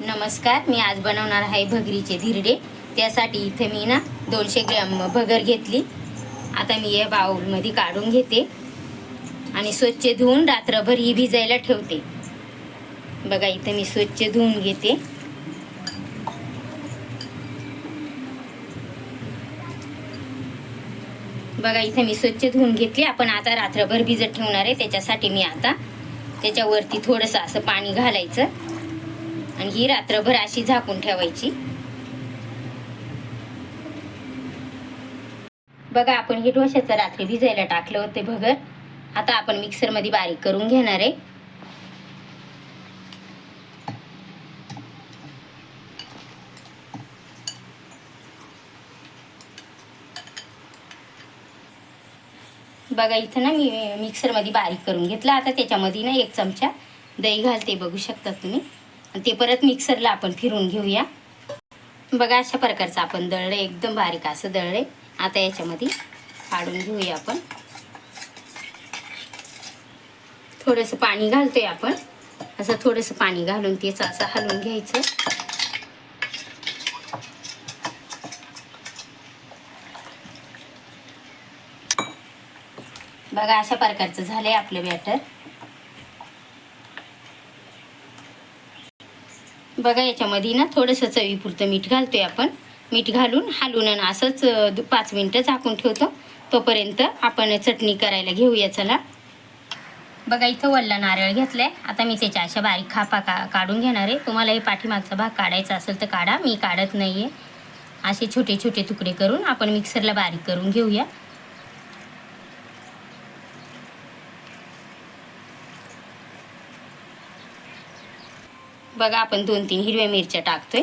नमस्कार मी आज बनवणार आहे भगरीचे धिरडे. त्यासाठी इथे मी ना दोनशे ग्रॅम भगर घेतली. आता मी या बाऊलमध्ये काढून घेते. आणि स्वच्छ धुवून रात्रभर ही भिजायला ठेवते. बघा इथं मी स्वच्छ धुवून घेते. बघा इथं मी स्वच्छ धुवून घेतली. आपण आता रात्रभर भिजत ठेवणार आहे. त्याच्यासाठी मी आता त्याच्यावरती थोडंसं असं पाणी घालायचं. आणि ही रात्रभर अशी झाकून ठेवायची. बघा आपण हे डोश्याचं रात्री भिजायला टाकलं होते भगर. आता आपण मिक्सरमध्ये बारीक करून घेणार आहे. बघा इथं ना मी मिक्सरमध्ये बारीक करून घेतलं. आता त्याच्यामध्ये ना एक चमचा दही घालते बघू शकता तुम्ही. ते परत मिक्सरला आपण फिरून घेऊया. बघा अशा प्रकारचं आपण दळलं एकदम बारीक असं दळले आता याच्यामध्ये काढून घेऊया आपण. थोडंसं पाणी घालतोय आपण. असं थोडंसं पाणी घालून तेच असं हलवून घ्यायचं. बघा अशा प्रकारचं झालंय आपलं बॅटर बघा याच्यामध्ये ना थोडंसं चवीपुरतं मीठ घालतोय आपण. मीठ घालून हालून आणि असंच दु- पाच मिनटं झाकून ठेवतो. तोपर्यंत आपण चटणी करायला घेऊया चला. बघा इथं वल्ला नारळ घेतलाय. आता मी त्याच्या अशा बारीक खापा का काढून घेणार आहे. तुम्हाला हे पाठीमागचा भाग काढायचा असेल तर काढा. मी काढत नाहीये. असे छोटे छोटे तुकडे करून आपण मिक्सरला बारीक करून घेऊया. बघा आपण दोन तीन हिरव्या मिरच्या टाकतोय.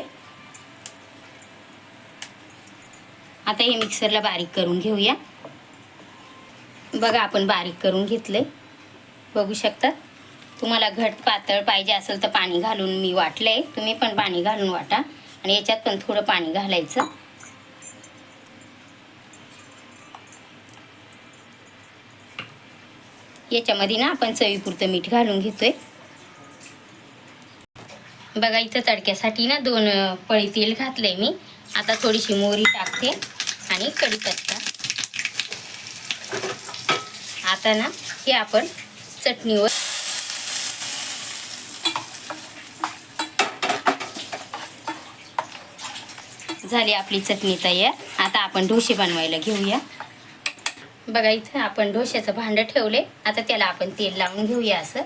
आता हे मिक्सरला बारीक करून घेऊया. बघा आपण बारीक करून घेतलंय. बघू शकता? तुम्हाला घट पातळ पाहिजे असेल तर पाणी घालून मी वाटलंय. तुम्ही पण पाणी घालून वाटा. आणि याच्यात पण थोडं पाणी घालायचं. याच्यामध्ये ना आपण चवीपुरतं मीठ घालून घेतोय. बघा इथं तडक्यासाठी ना दोन पळी तेल घातलंय मी. आता थोडीशी मोहरी टाकते आणि कढीपत्ता. आता ना हे आपण चटणीवर झाली आपली चटणी तयार. आता आपण डोसे बनवायला घेऊया. बघा इथं आपण डोश्याचं भांडं ठेवले आता त्याला आपण तेल लावून घेऊया असं.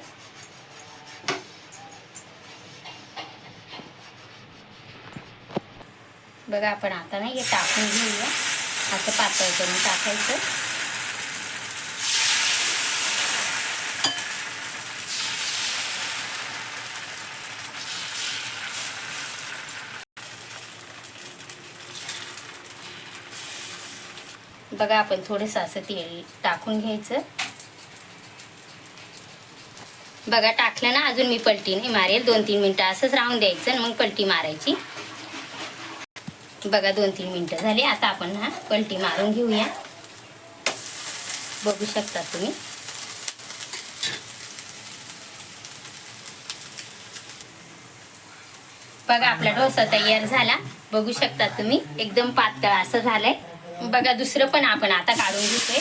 बघा आपण आता ना हे टाकून घेऊया. असं पातळ करून टाकायचं. बघा आपण थोडंसं असं तेल टाकून घ्यायचं. बघा टाकलं ना अजून मी पलटी नाही मारेल. दोन तीन मिनटं असंच राहून द्यायचं आणि मग पलटी मारायची. बघा दोन तीन मिनटं झाली. आता आपण हा पलटी मारून घेऊया. बघू शकता तुम्ही. बघा आपला डोसा तयार झाला. बघू शकता तुम्ही. एकदम पातळ असं झालंय. बघा दुसरं पण आपण आता काढून घेतोय.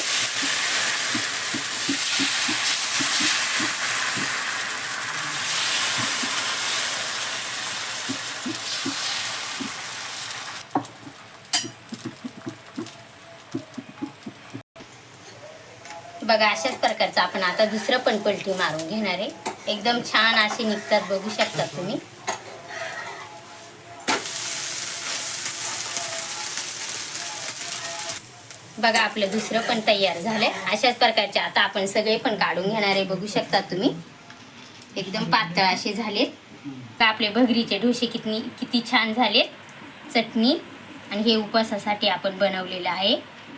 बघा अशाच प्रकारचं आपण आता दुसरं पण पलटी मारून घेणार आहे. एकदम छान असे निघतात बघू शकता तुम्ही. बघा आपलं दुसरं पण तयार झालंय. अशाच प्रकारचे आता आपण सगळे पण काढून घेणार आहे बघू शकता तुम्ही. एकदम पातळ असे झालेत. का आपले भगरीचे डोसे किती किती छान झालेत. चटणी आणि हे उपवासासाठी आपण बनवलेलं आहे.